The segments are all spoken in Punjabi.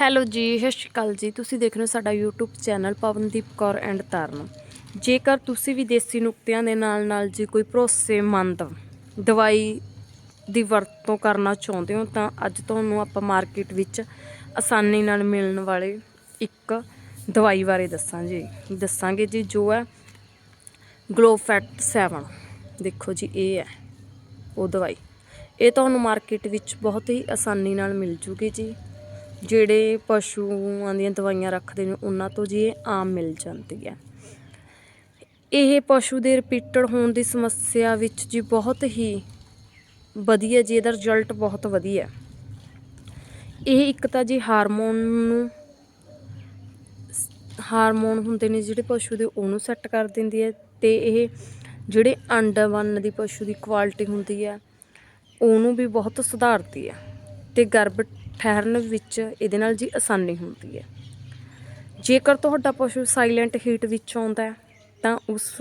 ਹੈਲੋ ਜੀ, ਸਤਿ ਸ਼੍ਰੀ ਅਕਾਲ ਜੀ। ਤੁਸੀਂ ਦੇਖ ਰਹੇ ਹੋ ਸਾਡਾ YouTube channel Pavandeep Kaur and Taran. ਜੇਕਰ ਤੁਸੀਂ ਵੀ ਦੇਸੀ ਨੁਕਤਿਆਂ ਦੇ ਨਾਲ ਨਾਲ ਜੀ ਕੋਈ ਭਰੋਸੇਮੰਦ ਦਵਾਈ ਦੀ ਵਰਤੋਂ ਕਰਨਾ ਚਾਹੁੰਦੇ ਹੋ, ਤਾਂ ਅੱਜ ਤੁਹਾਨੂੰ ਆਪਾਂ ਮਾਰਕੀਟ ਵਿੱਚ ਆਸਾਨੀ ਨਾਲ ਮਿਲਣ ਵਾਲੇ ਇੱਕ ਦਵਾਈ ਬਾਰੇ ਦੱਸਾਂ ਜੀ ਦੱਸਾਂਗੇ ਜੀ, ਜੋ ਹੈ ਗਲੋਫੈਟ 7 ਦੇਖੋ ਜੀ, ਇਹ ਹੈ ਉਹ ਦਵਾਈ। ਇਹ ਤੁਹਾਨੂੰ ਮਾਰਕੀਟ ਵਿੱਚ ਬਹੁਤ ਹੀ ਆਸਾਨੀ ਨਾਲ ਮਿਲ ਜੂਗੀ ਜੀ। ਜਿਹੜੇ ਪਸ਼ੂਆਂ ਦੀਆਂ ਦਵਾਈਆਂ ਰੱਖਦੇ ਨੇ, ਉਹਨਾਂ ਤੋਂ ਜੀ ਇਹ ਆਮ ਮਿਲ ਜਾਂਦੀ ਹੈ। ਇਹ ਪਸ਼ੂ ਦੇ ਰਿਪੀਟਡ ਹੋਣ ਦੀ ਸਮੱਸਿਆ ਵਿੱਚ ਜੀ ਬਹੁਤ ਹੀ ਵਧੀਆ ਜੀ, ਇਹਦਾ ਰਿਜ਼ਲਟ ਬਹੁਤ ਵਧੀਆ। ਇਹ ਇੱਕ ਤਾਂ ਜੀ ਹਾਰਮੋਨ ਨੂੰ, ਹਾਰਮੋਨ ਹੁੰਦੇ ਨੇ ਜਿਹੜੇ ਪਸ਼ੂ ਦੇ, ਉਹਨੂੰ ਸੈੱਟ ਕਰ ਦਿੰਦੀ ਹੈ ਤੇ ਇਹ ਜਿਹੜੇ ਅੰਡਾ ਵੰਨ ਦੀ ਪਸ਼ੂ ਦੀ ਕੁਆਲਿਟੀ ਹੁੰਦੀ ਹੈ, ਉਹਨੂੰ ਵੀ ਬਹੁਤ ਸੁਧਾਰਦੀ ਹੈ ਤੇ ਗਰਭ ਠਹਿਰਨ ਵਿੱਚ ਇਹਦੇ ਨਾਲ ਜੀ ਆਸਾਨੀ ਹੁੰਦੀ ਹੈ। ਜੇਕਰ ਤੁਹਾਡਾ ਪਸ਼ੂ ਸਾਇਲੈਂਟ ਹੀਟ ਵਿੱਚ ਆਉਂਦਾ ਹੈ, ਤਾਂ ਉਸ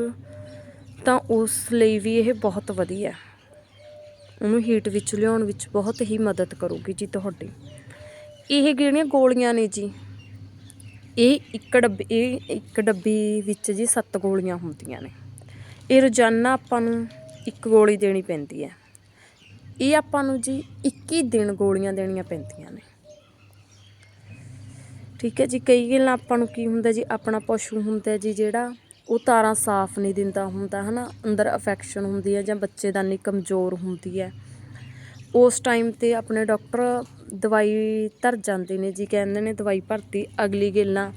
ਤਾਂ ਉਸ ਲਈ ਵੀ ਇਹ ਬਹੁਤ ਵਧੀਆ ਹੈ। ਉਹਨੂੰ ਹੀਟ ਵਿੱਚ ਲਿਆਉਣ ਵਿੱਚ ਬਹੁਤ ਹੀ ਮਦਦ ਕਰੂਗੀ ਜੀ ਤੁਹਾਡੀ। ਇਹ ਜਿਹੜੀਆਂ ਗੋਲੀਆਂ ਨੇ ਜੀ, ਇਹ ਇੱਕ ਡੱਬੇ, ਇਹ ਇੱਕ ਡੱਬੀ ਵਿੱਚ ਜੀ ਸੱਤ ਗੋਲੀਆਂ ਹੁੰਦੀਆਂ ਨੇ। ਇਹ ਰੋਜ਼ਾਨਾ ਆਪਾਂ ਨੂੰ ਇੱਕ ਗੋਲੀ ਦੇਣੀ ਪੈਂਦੀ ਹੈ। ਇਹ ਆਪਾਂ ਨੂੰ ਜੀ 21 ਦਿਨ ਗੋਲੀਆਂ ਦੇਣੀਆਂ ਪੈਂਦੀਆਂ ਨੇ। ਠੀਕ ਹੈ ਜੀ, ਕਈ ਗੱਲਾਂ ਆਪਾਂ ਨੂੰ ਕੀ ਹੁੰਦਾ ਜੀ, ਆਪਣਾ ਪਸ਼ੂ ਹੁੰਦਾ ਜੀ ਜਿਹੜਾ, ਉਹ ਤਾਰਾਂ ਸਾਫ਼ ਨਹੀਂ ਦਿੰਦਾ ਹੁੰਦਾ, ਹਨਾ? ਅੰਦਰ ਅਫੈਕਸ਼ਨ ਹੁੰਦੀ ਹੈ ਜਾਂ ਬੱਚੇਦਾਨੀ ਕਮਜ਼ੋਰ ਹੁੰਦੀ ਹੈ। ਉਸ ਟਾਈਮ ਤੇ ਆਪਣੇ ਡਾਕਟਰ ਦਵਾਈ ਧਰ ਜਾਂਦੇ ਨੇ ਜੀ, ਕਹਿੰਦੇ ਨੇ ਦਵਾਈ ਭਰਤੀ, ਅਗਲੀ ਗੱਲਾਂ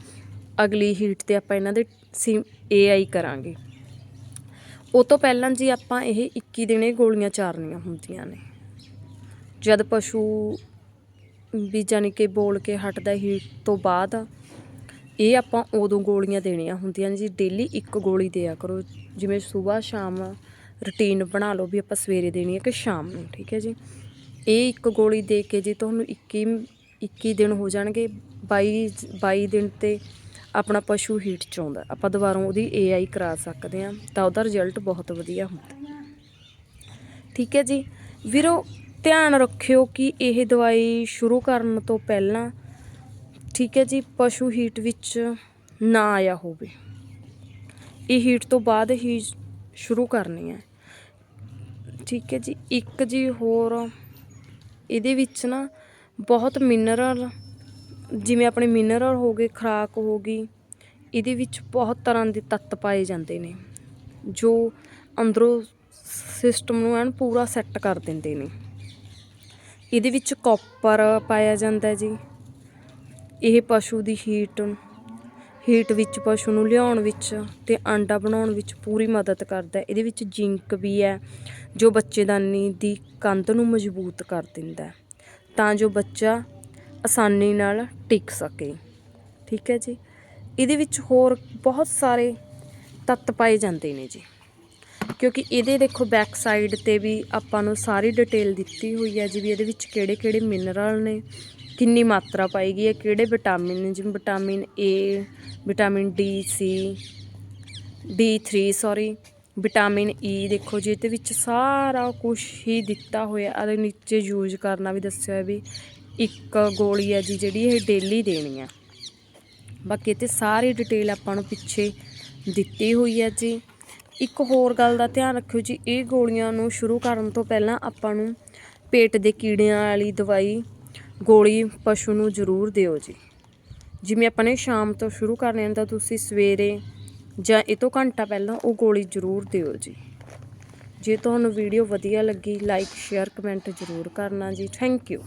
ਅਗਲੀ ਹੀਟ ਤੇ ਆਪਾਂ ਇਹਨਾਂ ਦੇ ਸੀ ਏਆਈ ਕਰਾਂਗੇ। ਉਹ ਤੋਂ ਪਹਿਲਾਂ ਜੀ ਆਪਾਂ ਇਹ 21 ਦਿਨ ਗੋਲੀਆਂ ਚਾਰਨੀਆਂ ਹੁੰਦੀਆਂ ਨੇ। ਜਦ ਪਸ਼ੂ ਵੀ ਜਾਨੀ ਕਿ ਬੋਲ ਕੇ ਹਟਦਾ ਹੀਟ ਤੋਂ ਬਾਅਦ ਇਹ ਆਪਾਂ ਉਦੋਂ ਗੋਲੀਆਂ ਦੇਣੀਆਂ ਹੁੰਦੀਆਂ ਨੇ ਜੀ। ਡੇਲੀ ਇੱਕ ਗੋਲੀ ਦਿਆ ਕਰੋ। ਜਿਵੇਂ ਸਵੇਰ ਸ਼ਾਮ ਰੁਟੀਨ ਬਣਾ ਲਓ ਵੀ ਆਪਾਂ ਸਵੇਰੇ ਦੇਣੀ ਹੈ ਕਿ ਸ਼ਾਮ ਨੂੰ, ਠੀਕ ਹੈ ਜੀ। ਇਹ ਇੱਕ ਗੋਲੀ ਦੇ ਕੇ ਜੀ ਤੁਹਾਨੂੰ 21 21 ਦਿਨ ਹੋ ਜਾਣਗੇ 22 22 ਦਿਨ ਤੇ ਆਪਣਾ ਪਸ਼ੂ ਹੀਟ ਚ ਆਉਂਦਾ। ਆਪਾਂ ਦੁਬਾਰਾ ਉਹਦੀ ਏਆਈ ਕਰਾ ਸਕਦੇ ਹਾਂ, ਤਾਂ ਉਹਦਾ ਰਿਜ਼ਲਟ ਬਹੁਤ ਵਧੀਆ ਹੁੰਦਾ। ਠੀਕ ਹੈ ਜੀ? ਵੀਰੋ, ਧਿਆਨ ਰੱਖਿਓ ਕਿ ਇਹ ਦਵਾਈ ਸ਼ੁਰੂ ਕਰਨ ਤੋਂ ਪਹਿਲਾਂ, ਠੀਕ ਹੈ ਜੀ, ਪਸ਼ੂ ਹੀਟ ਵਿੱਚ ਨਾ ਆਇਆ ਹੋਵੇ। ਇਹ ਹੀਟ ਤੋਂ ਬਾਅਦ ਹੀ ਸ਼ੁਰੂ ਕਰਨੀ ਹੈ। ਠੀਕ ਹੈ ਜੀ? ਇੱਕ ਜੀ ਹੋਰ, ਇਹਦੇ ਵਿੱਚ ਨਾ ਬਹੁਤ ਮਿਨਰਲ ਜਿਵੇਂ ਆਪਣੇ ਮਿਨਰਲ ਹੋ ਗਏ, ਖੁਰਾਕ ਹੋ ਗਈ, ਇਹਦੇ ਵਿੱਚ ਬਹੁਤ ਤਰ੍ਹਾਂ ਦੇ ਤੱਤ ਪਾਏ ਜਾਂਦੇ ਨੇ, ਜੋ ਅੰਦਰੋਂ ਸਿਸਟਮ ਨੂੰ ਐਨ ਪੂਰਾ ਸੈੱਟ ਕਰ ਦਿੰਦੇ ਨੇ। ਇਹਦੇ ਵਿੱਚ ਕਾਪਰ ਪਾਇਆ ਜਾਂਦਾ ਜੀ, ਇਹ ਪਸ਼ੂ ਦੀ ਹੀਟ ਹੀਟ ਵਿੱਚ ਪਸ਼ੂ ਨੂੰ ਲਿਆਉਣ ਵਿੱਚ ਤੇ ਆਂਡਾ ਬਣਾਉਣ ਵਿੱਚ ਪੂਰੀ ਮਦਦ ਕਰਦਾ ਹੈ। ਇਹਦੇ ਵਿੱਚ ਜ਼ਿੰਕ ਵੀ ਹੈ, ਜੋ ਬੱਚੇਦਾਨੀ ਦੀ ਕੰਧ ਨੂੰ ਮਜ਼ਬੂਤ ਕਰ ਦਿੰਦਾ ਤਾਂ ਜੋ ਬੱਚਾ ਆਸਾਨੀ ਨਾਲ ਟਿਕ ਸਕੇ। ਠੀਕ ਹੈ ਜੀ? ਇਹਦੇ ਵਿੱਚ ਹੋਰ ਬਹੁਤ ਸਾਰੇ ਤੱਤ ਪਾਏ ਜਾਂਦੇ ਨੇ ਜੀ। ਕਿਉਂਕਿ ਇਹਦੇ ਦੇਖੋ ਬੈਕ ਸਾਈਡ ਤੇ ਵੀ ਆਪਾਂ ਨੂੰ ਸਾਰੀ ਡਿਟੇਲ ਦਿੱਤੀ ਹੋਈ ਹੈ ਜੀ ਵੀ ਇਹਦੇ ਵਿੱਚ ਕਿਹੜੇ ਕਿਹੜੇ ਮਿਨਰਲ ਨੇ, ਕਿੰਨੀ ਮਾਤਰਾ ਪਾਈ ਗਈ ਹੈ, ਕਿਹੜੇ ਵਿਟਾਮਿਨ ਨੇ ਜਿਵੇਂ vitamin A vitamin D C D3 sorry vitamin E ਦੇਖੋ ਜੀ, ਇਹਦੇ ਵਿੱਚ ਸਾਰਾ ਕੁਝ ਹੀ ਦਿੱਤਾ ਹੋਇਆ ਅਤੇ ਨੀਚੇ ਯੂਜ਼ ਕਰਨਾ ਵੀ ਦੱਸਿਆ ਵੀ ਇੱਕ ਗੋਲੀ ਹੈ ਜੀ, ਜਿਹੜੀ ਇਹ ਡੇਲੀ ਦੇਣੀ ਆ ਬਾਕੀ ਤੇ ਸਾਰੀ ਡਿਟੇਲ ਆਪਾਂ ਨੂੰ ਪਿੱਛੇ ਦਿੱਤੀ ਹੋਈ ਹੈ ਜੀ। ਇੱਕ ਹੋਰ ਗੱਲ ਦਾ ਧਿਆਨ ਰੱਖਿਓ ਜੀ, ਇਹ ਗੋਲੀਆਂ ਨੂੰ ਸ਼ੁਰੂ ਕਰਨ ਤੋਂ ਪਹਿਲਾਂ ਆਪਾਂ ਨੂੰ ਪੇਟ ਦੇ ਕੀੜਿਆਂ ਵਾਲੀ ਦਵਾਈ, ਗੋਲੀ ਪਸ਼ੂ ਨੂੰ ਜ਼ਰੂਰ ਦਿਓ ਜੀ। ਜਿਵੇਂ ਆਪਾਂ ਨੇ ਸ਼ਾਮ ਤੋਂ ਸ਼ੁਰੂ ਕਰਨੇ ਆ, ਤਾਂ ਤੁਸੀਂ ਸਵੇਰੇ ਜਾਂ ਇਹ ਤੋਂ ਘੰਟਾ ਪਹਿਲਾਂ ਉਹ ਗੋਲੀ ਜ਼ਰੂਰ ਦਿਓ ਜੀ। ਜੇ ਤੁਹਾਨੂੰ ਵੀਡੀਓ ਵਧੀਆ ਲੱਗੀ ਲਾਈਕ ਸ਼ੇਅਰ ਕਮੈਂਟ ਜ਼ਰੂਰ ਕਰਨਾ ਜੀ। Thank you